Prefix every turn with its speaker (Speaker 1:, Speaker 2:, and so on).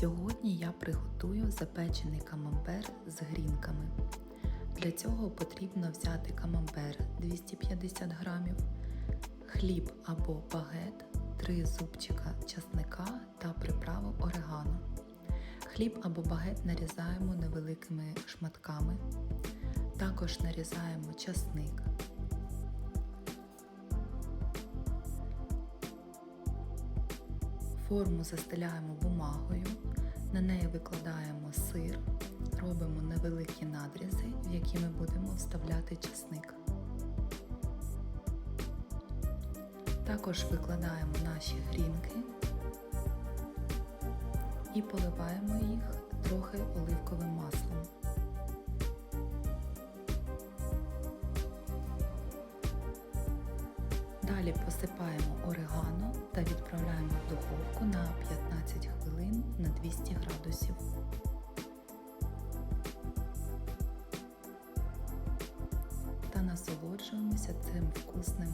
Speaker 1: Сьогодні я приготую запечений камамбер з грінками. Для цього потрібно взяти камамбер 250 грамів, хліб або багет, 3 зубчика часника та приправу орегано. Хліб або багет нарізаємо невеликими шматками. Також нарізаємо часник. Форму застеляємо бумагою, на неї викладаємо сир, робимо невеликі надрізи, в які ми будемо вставляти часник. Також викладаємо наші грінки і поливаємо їх трохи оливковим маслом. Далі посипаємо орегано та відправляємо духовку на 15 хвилин на 200 градусів. Та насолоджуємося цим вкусним.